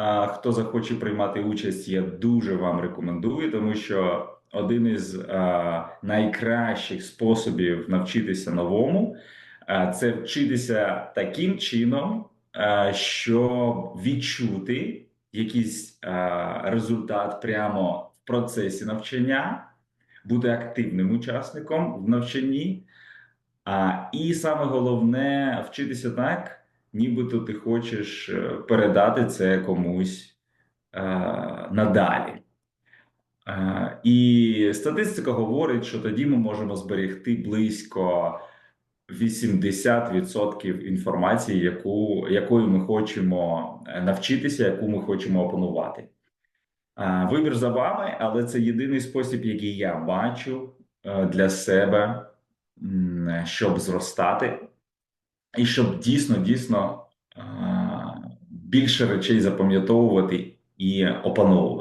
А хто захоче приймати участь, я дуже вам рекомендую, тому що один із а, найкращих способів навчитися новому а, це вчитися таким чином, а, щоб відчути якийсь а, результат прямо в процесі навчання, бути активним учасником в навчанні. А, і саме головне вчитися так, нібито ти хочеш е, передати це комусь е, надалі. Е, і статистика говорить, що тоді ми можемо зберегти близько 80% інформації, яку, якою ми хочемо е, навчитися, яку ми хочемо опанувати. Е, Вибір за вами, але це єдиний спосіб, який я бачу е, для себе, щоб зростати, і щоб дійсно дійсно е, більше речей запам'ятовувати і опановувати.